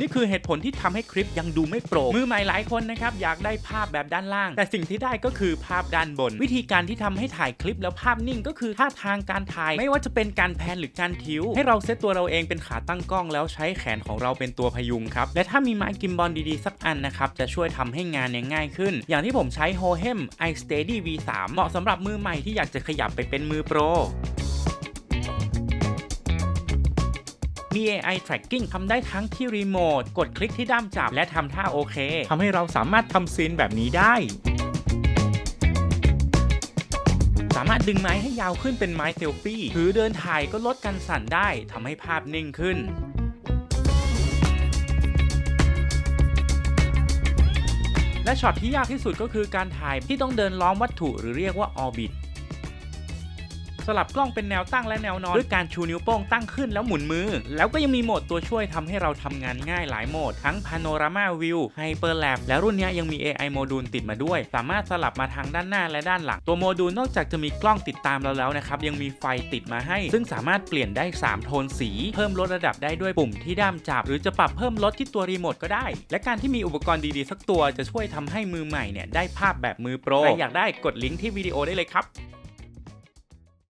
นี่คือเหตุผลที่ทำให้คลิปยังดูไม่โปร่งมือใหม่หลายคนนะครับอยากได้ภาพแบบด้านล่าง แต่สิ่งที่ได้ก็คือภาพด้านบน วิธีการที่ทำให้ถ่ายคลิปแล้วภาพนิ่งก็คือท่าทางการถ่าย ไม่ว่าจะเป็นการแพนหรือการทิวให้เราเซตตัวเราเองเป็นขาตั้งกล้อง แล้วใช้แขนของเราเป็นตัวพยุงครับ และถ้ามีไม้กิมบอลดีๆ สักอันนะครับจะช่วยทำให้งานเนี่ยง่ายขึ้น อย่างที่ผมใช้ Hohem iSteady V3 เหมาะสำหรับมือใหม่ที่อยากจะขยับไปเป็นมือโปร มี AI tracking ทำได้ทั้งที่รีโมทกดคลิกที่ด้ามจับและทำท่าโอเคทำให้เราสามารถทำซีนแบบนี้ได้สามารถดึงไม้ให้ยาวขึ้นเป็นไม้เซลฟี่ หรือเดินถ่ายก็ลดการสั่นได้ทำให้ภาพนิ่งขึ้น และช็อตที่ยากที่สุดก็คือการถ่ายที่ต้องเดินล้อมวัตถุหรือเรียกว่า orbit สลับกล้องเป็นแนวตั้งและแนวนอนด้วยการชูนิ้วโป้งตั้งขึ้นแล้วหมุนมือ แล้วก็ยังมีโหมดตัวช่วยทำให้เราทำงานง่ายหลายโหมด ทั้ง Panorama View Hyper Lap และรุ่นนี้ยังมี AI โมดูลติดมาด้วย สามารถสลับมาทางด้านหน้าและด้านหลัง ตัวโมดูลนอกจากจะมีกล้องติดตามเราแล้วนะครับ ยังมีไฟติดมาให้ ซึ่งสามารถเปลี่ยนได้ 3 โทนสี เพิ่มลดระดับได้ด้วยปุ่มที่ด้ามจับ หรือจะปรับเพิ่มลดที่ตัวรีโมทก็ได้ และการที่มีอุปกรณ์ดีๆ สักตัวจะช่วยทำให้มือใหม่เนี่ยได้ภาพแบบมือโปรใครอยากได้กดลิงก์ที่วิดีโอได้เลยครับ